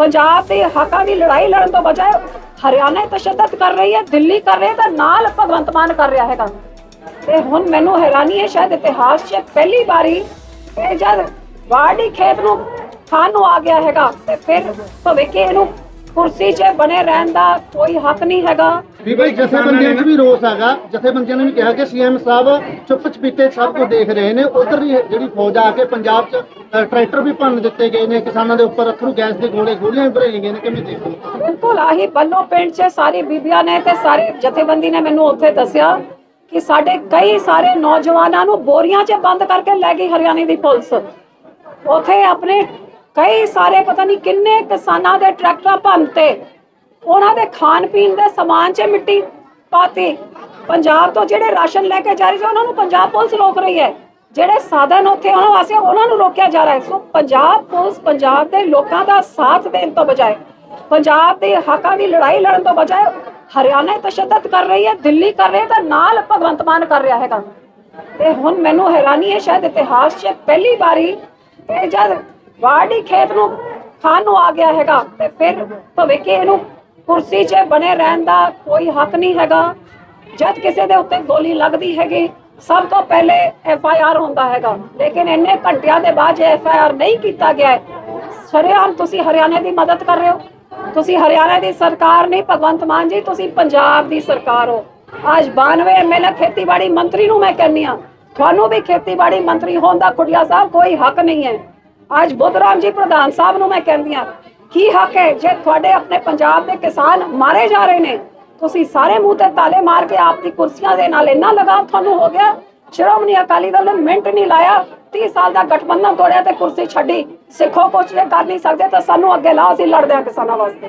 ਪੰਜਾਬ ਦੇ ਹੱਕਾਂ ਦੀ ਲੜਾਈ ਲੜਨ ਤੋਂ ਬਜਾਏ ਹਰਿਆਣਾ ਤਸ਼ੱਦਦ ਕਰ ਰਹੀ ਹੈ, ਦਿੱਲੀ ਕਰ ਰਹੀ ਹੈ ਤਾਂ ਨਾਲ ਭਗਵੰਤ ਮਾਨ ਕਰ ਰਿਹਾ ਹੈਗਾ। ਤੇ ਹੁਣ ਮੈਨੂੰ ਹੈਰਾਨੀ ਹੈ, ਸ਼ਾਇਦ ਇਤਿਹਾਸ 'ਚ ਪਹਿਲੀ ਵਾਰੀ ਇਹ ਜਦ ਵਾਰਡੀ ਖੇਤ ਨੂੰ ਖਾਣ ਨੂੰ ਆ ਗਿਆ ਹੈਗਾ ਤੇ ਫਿਰ ਭਵਿੱਖ ਇਹਨੂੰ ਕੁਰਸੀ 'ਚ ਬਣੇ ਰਹਿਣ ਦਾ ਕੋਈ ਹੱਕ ਨਹੀਂ ਹੈਗਾ। ਵੀ ਭਾਈ ਜਥੇਬੰਦੀਆਂ 'ਚ ਵੀ ਰੋਸ ਹੈਗਾ। ਜਥੇਬੰਦੀਆਂ ਨੇ ਵੀ ਕਿਹਾ ਕਿ ਸੀਐਮ ਸਾਹਿਬ ਚੁੱਪ ਚਪੀਤੇ ਸਭ ਕੁਝ ਦੇਖ ਰਹੇ ਨੇ। ਉਧਰ ਦੀ ਜਿਹੜੀ ਫੌਜ ਆ ਕੇ ਪੰਜਾਬ 'ਚ ਅ, ਟਰੈਕਟਰ ਵੀ ਭੰਨ ਦਿੱਤੇ ਗਏ ਨੇ। ਕਿਸਾਨਾਂ ਦੇ ਉੱਪਰ ਅਥਰੂ ਗੈਸ ਦੇ ਗੋਲੇ ਗੋਲੀਆਂ ਵੀ ਭਰਾਈਆਂ ਗਈਆਂ ਨੇ। ਕਿਵੇਂ ਦੇਖੋ ਬਿਲਕੁਲ ਆਹੀ ਬੱਲੋ ਪਿੰਡ 'ਚ ਸਾਰੀ ਬੀਬੀਆਂ ਨੇ ਤੇ ਸਾਰੀ ਜਥੇਬੰਦੀ ਨੇ ਮੈਨੂੰ ਉੱਥੇ ਦੱਸਿਆ ਕਿ ਸਾਡੇ ਕਈ ਸਾਰੇ ਨੌਜਵਾਨਾਂ ਨੂੰ ਬੋਰੀਆਂ 'ਚ ਬੰਦ ਕਰਕੇ ਲੈ ਗਈ ਹਰਿਆਣੇ ਦੀ ਪੁਲਿਸ। ਉੱਥੇ ਆਪਣੇ ਕਈ ਸਾਰੇ ਪਤਾ ਨਹੀਂ ਕਿੰਨੇ ਕਿਸਾਨਾਂ ਦੇ ਟਰੈਕਟਰ ਭੰਨਤੇ ਉਹਨਾਂ ਦੇ ਖਾਣ ਪੀਣ ਦੇ ਸਮਾਨ 'ਚ ਮਿੱਟੀ ਪਾਤੀ। ਪੰਜਾਬ ਤੋਂ ਜਿਹੜੇ ਰਾਸ਼ਨ ਲੈ ਕੇ ਜਾ ਰਹੇ ਸੀ, ਉਹਨਾਂ ਨੂੰ ਪੰਜਾਬ ਪੁਲਿਸ ਰੋਕ ਰਹੀ ਹੈ। ਜਿਹੜੇ ਸਾਧਨ ਉੱਥੇ ਉਹਨਾਂ ਵਾਸਤੇ ਉਹਨਾਂ ਨੂੰ ਰੋਕਿਆ ਜਾ ਰਿਹਾ ਹੈ। ਸੋ ਪੰਜਾਬ ਪੁਲਿਸ ਪੰਜਾਬ ਦੇ ਲੋਕਾਂ ਦਾ ਸਾਥ ਦੇਣ ਤੋਂ ਬਜਾਏ, ਪੰਜਾਬ ਦੇ ਹੱਕਾਂ ਦੀ ਲੜਾਈ ਲੜਨ ਤੋਂ ਬਜਾਏ ਹਰਿਆਣਾ ਤਸ਼ੱਦਦ ਕਰ ਰਹੀ ਹੈ, ਦਿੱਲੀ ਕਰ ਰਹੀ ਹੈ ਤਾਂ ਨਾਲ ਭਗਵੰਤ ਮਾਨ ਕਰ ਰਿਹਾ ਹੈਗਾ। ਤੇ ਹੁਣ ਮੈਨੂੰ ਹੈਰਾਨੀ ਹੈ, ਸ਼ਾਇਦ ਇਤਿਹਾਸ 'ਚ ਪਹਿਲੀ ਵਾਰੀ ਇਹ ਜਦ ਵਾਰਡੀ ਖੇਤ ਨੂੰ ਖਾਣ ਨੂੰ ਆ ਗਿਆ ਹੈਗਾ ਤੇ ਫਿਰ ਭਵਿੱਖ ਇਹਨੂੰ ਕੁਰਸੀ 'ਚ ਬਣੇ ਰਹਿਣ ਦਾ ਕੋਈ ਹੱਕ ਨਹੀਂ ਹੈਗਾ। ਜਦ ਕਿਸੇ ਦੇ ਉੱਤੇ ਗੋਲੀ ਲੱਗਦੀ ਹੈਗੀ, ਸਭ ਤੋਂ ਪਹਿਲੇ ਐਫ ਆਈ ਆਰ ਹੁੰਦਾ ਹੈਗਾ। ਲੇਕਿਨ ਇੰਨੇ ਘੰਟਿਆਂ ਦੇ ਬਾਅਦ ਜੇ ਐਫ ਆਈ ਆਰ ਨਹੀਂ ਕੀਤਾ ਗਿਆ ਸ਼ਰੇਆਮ ਤੁਸੀਂ ਹਰਿਆਣਾ ਦੀ ਮਦਦ ਕਰ ਰਹੇ ਹੋ। ਤੁਸੀਂ ਹਰਿਆਣਾ ਦੀ ਸਰਕਾਰ ਨਹੀਂ, ਭਗਵੰਤ ਮਾਨ ਜੀ, ਤੁਸੀਂ ਪੰਜਾਬ ਦੀ ਸਰਕਾਰ ਹੋ। ਅੱਜ 92 ਐਮਐਲਏ ਖੇਤੀਬਾੜੀ ਮੰਤਰੀ ਨੂੰ ਮੈਂ ਕਹਿੰਨੀ ਆ ਤੁਹਾਨੂੰ ਵੀ ਖੇਤੀਬਾੜੀ ਮੰਤਰੀ ਹੋਣ ਦਾ ਕੁੜੀਆ ਸਾਹਿਬ ਕੋਈ ਹੱਕ ਨਹੀਂ ਹੈ। ਅੱਜ ਬੁੱਧਰਾਮ ਜੀ ਪ੍ਰਧਾਨ ਸਾਹਿਬ ਨੂੰ ਮੈਂ ਕਹਿੰਦੀ ਆ ਕੀ ਹੱਕ ਹੈ ਜੇ ਤੁਹਾਡੇ ਆਪਣੇ ਪੰਜਾਬ ਦੇ ਕਿਸਾਨ ਮਾਰੇ ਜਾ ਰਹੇ ਨੇ? ਤੁਸੀਂ ਸਾਰੇ ਮੂੰਹ ਤੇ ਤਾਲੇ ਮਾਰ ਕੇ ਆਪ ਦੀ ਕੁਰਸੀਆਂ ਦੇ ਨਾਲ ਇੰਨਾ ਲਗਾਵ ਤੁਹਾਨੂੰ ਹੋ ਗਿਆ? ਸ਼੍ਰੋਮਣੀ ਅਕਾਲੀ ਦਲ ਨੇ ਮਿੰਟ ਨਹੀਂ ਲਾਇਆ। 30 ਸਾਲ ਦਾ ਗਠਬੰਧਨ ਤੋੜਿਆ ਤੇ ਕੁਰਸੀ ਛੱਡੀ। ਸਿੱਖੋ ਕੁਛ ਜੇ ਕਰ ਨਹੀਂ ਸਕਦੇ ਤਾਂ ਸਾਨੂੰ ਅੱਗੇ ਲਾਓ ਅਸੀਂ ਲੜਦੇ ਹਾਂ ਕਿਸਾਨਾਂ ਵਾਸਤੇ।